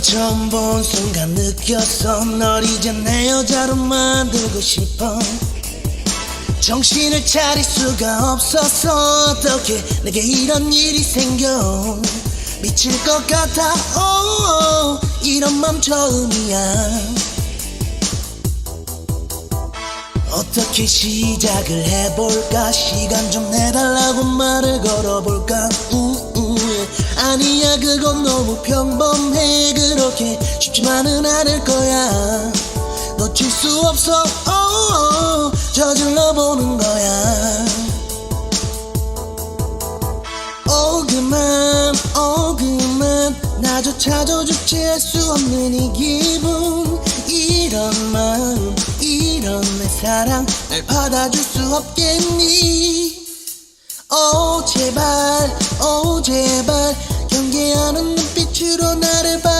처음 본 순간 느꼈어. 널 이제 내 여자로 만들고 싶어. 정신을 차릴 수가 없었어 어떻게 내게 이런 일이 생겨. 미칠 것 같아. 오, 이런 맘 처음이야. 어떻게 시작을 해볼까? 시간 좀 내달라고 아니야. 그건 너무 평범해. 그렇게 쉽지만은 않을 거야. 놓칠 수 없어. 어, 저질러 보는 거야. 어 그만. 어 그만. 나조차도 주체할 수 없는 이 기분. 이런 마음 이런 내 사랑 날 받아줄 수 없겠니? 어 제발. 어 제발 경계하는 눈빛으로 나를 봐